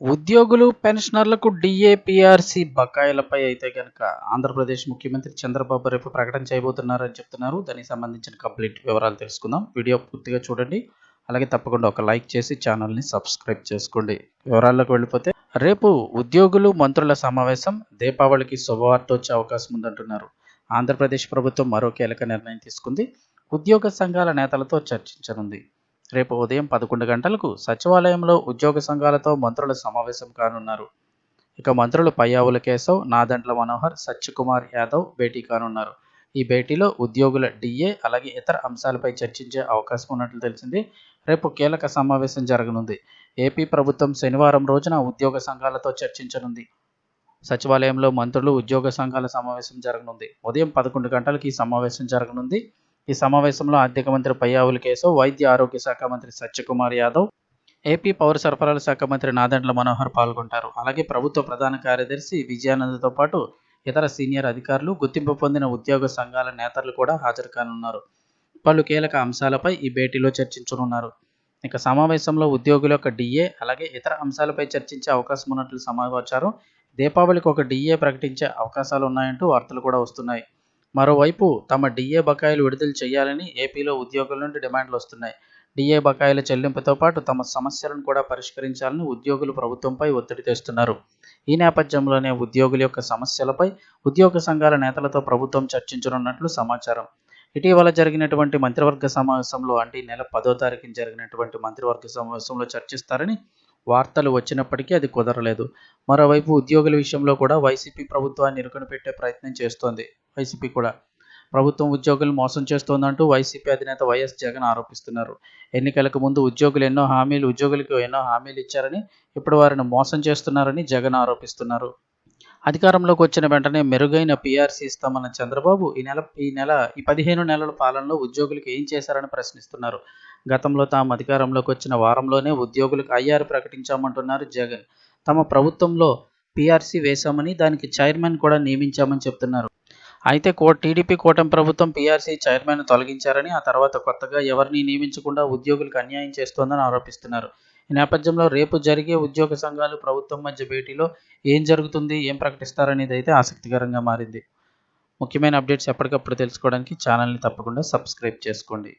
ఉద్యోగులు, పెన్షనర్లకు డిఏపిఆర్సి బకాయిలపై అయితే కనుక ఆంధ్రప్రదేశ్ ముఖ్యమంత్రి చంద్రబాబు రేపు ప్రకటన చేయబోతున్నారని చెప్తున్నారు. దానికి సంబంధించిన కంప్లీట్ వివరాలు తెలుసుకుందాం. వీడియో పూర్తిగా చూడండి. అలాగే తప్పకుండా ఒక లైక్ చేసి ఛానల్ని సబ్స్క్రైబ్ చేసుకోండి. వివరాల్లోకి వెళ్ళిపోతే రేపు ఉద్యోగులు, మంత్రుల సమావేశం దీపావళికి శుభవార్త వచ్చే అవకాశం ఉందంటున్నారు. ఆంధ్రప్రదేశ్ ప్రభుత్వం మరో కీలక నిర్ణయం తీసుకుంది. ఉద్యోగ సంఘాల నేతలతో చర్చించనుంది. రేపు ఉదయం పదకొండు గంటలకు సచివాలయంలో ఉద్యోగ సంఘాలతో మంత్రుల సమావేశం కానున్నారు. ఇక మంత్రులు పయ్యావుల కేశవ్, నాదంట్ల మనోహర్, సత్యకుమార్ యాదవ్ భేటీ కానున్నారు. ఈ భేటీలో ఉద్యోగుల డిఏ అలాగే ఇతర అంశాలపై చర్చించే అవకాశం ఉన్నట్లు తెలిసింది. రేపు కీలక సమావేశం జరగనుంది. ఏపీ ప్రభుత్వం శనివారం రోజున ఉద్యోగ సంఘాలతో చర్చించనుంది. సచివాలయంలో మంత్రులు, ఉద్యోగ సంఘాల సమావేశం జరగనుంది. ఉదయం పదకొండు గంటలకు ఈ సమావేశం జరగనుంది. ఈ సమావేశంలో ఆర్థిక మంత్రి పయ్యావుల కేశవ్, వైద్య ఆరోగ్య శాఖ మంత్రి సత్యకుమార్ యాదవ్, ఏపీ పౌర సరఫరాల శాఖ మంత్రి నాదెండ్ల మనోహర్ పాల్గొంటారు. అలాగే ప్రభుత్వ ప్రధాన కార్యదర్శి విజయానందతో పాటు ఇతర సీనియర్ అధికారులు, గుర్తింపు పొందిన ఉద్యోగ సంఘాల నేతలు కూడా హాజరు కానున్నారు. పలు కీలక అంశాలపై ఈ భేటీలో చర్చించనున్నారు. ఇక సమావేశంలో ఉద్యోగుల యొక్క డిఏ అలాగే ఇతర అంశాలపై చర్చించే అవకాశం ఉన్నట్లు సమాచారం. దీపావళికి ఒక డిఏ ప్రకటించే అవకాశాలు ఉన్నాయంటూ వార్తలు కూడా వస్తున్నాయి. మరోవైపు తమ డిఏ బకాయిలు విడుదల చేయాలని ఏపీలో ఉద్యోగుల నుండి డిమాండ్లు వస్తున్నాయి. డిఏ బకాయిల చెల్లింపుతో పాటు తమ సమస్యలను కూడా పరిష్కరించాలని ఉద్యోగులు ప్రభుత్వంపై ఒత్తిడి తెస్తున్నారు. ఈ నేపథ్యంలోనే ఉద్యోగుల యొక్క సమస్యలపై ఉద్యోగ సంఘాల నేతలతో ప్రభుత్వం చర్చించనున్నట్లు సమాచారం. ఇటీవల జరిగినటువంటి మంత్రివర్గ సమావేశంలో అంటే ఈ నెల పదో తారీఖున జరిగినటువంటి మంత్రివర్గ సమావేశంలో చర్చిస్తారని వార్తలు వచ్చినప్పటికీ అది కుదరలేదు. మరోవైపు ఉద్యోగుల విషయంలో కూడా వైసీపీ ప్రభుత్వాన్ని ఇరుకునపెట్టే ప్రయత్నం చేస్తోంది. వైసీపీ కూడా ప్రభుత్వం ఉద్యోగులను మోసం చేస్తోందంటూ వైసీపీ అధినేత వైఎస్ జగన్ ఆరోపిస్తున్నారు. ఎన్నికలకు ముందు ఉద్యోగులు ఎన్నో హామీలు ఉద్యోగులకు ఎన్నో హామీలు ఇచ్చారని, ఇప్పుడు వారిని మోసం చేస్తున్నారని జగన్ ఆరోపిస్తున్నారు. అధికారంలోకి వచ్చిన వెంటనే మెరుగైన పీఆర్సీ ఇస్తామన్న చంద్రబాబు ఈ నెల ఈ నెల ఈ పదిహేను నెలల పాలనలో ఉద్యోగులకు ఏం చేశారని ప్రశ్నిస్తున్నారు. గతంలో తాము అధికారంలోకి వచ్చిన వారంలోనే ఉద్యోగులకు ఐఆర్ ప్రకటించామంటున్నారు జగన్. తమ ప్రభుత్వంలో పీఆర్సీ వేశామని, దానికి చైర్మన్ కూడా నియమించామని చెప్తున్నారు అయితే కో టీడీపీ కూటమి ప్రభుత్వం పీఆర్సీ చైర్మన్ తొలగించారని, ఆ తర్వాత కొత్తగా ఎవరిని నియమించకుండా ఉద్యోగులకు అన్యాయం చేస్తోందని ఆరోపిస్తున్నారు. ఈ నేపథ్యంలో రేపు జరిగే ఉద్యోగ సంఘాలు, ప్రభుత్వం మధ్య భేటీలో ఏం జరుగుతుంది, ఏం ప్రకటిస్తారనేది అయితే ఆసక్తికరంగా మారింది. ముఖ్యమైన అప్డేట్స్ ఎప్పటికప్పుడు తెలుసుకోవడానికి ఛానల్ని తప్పకుండా సబ్స్క్రైబ్ చేసుకోండి.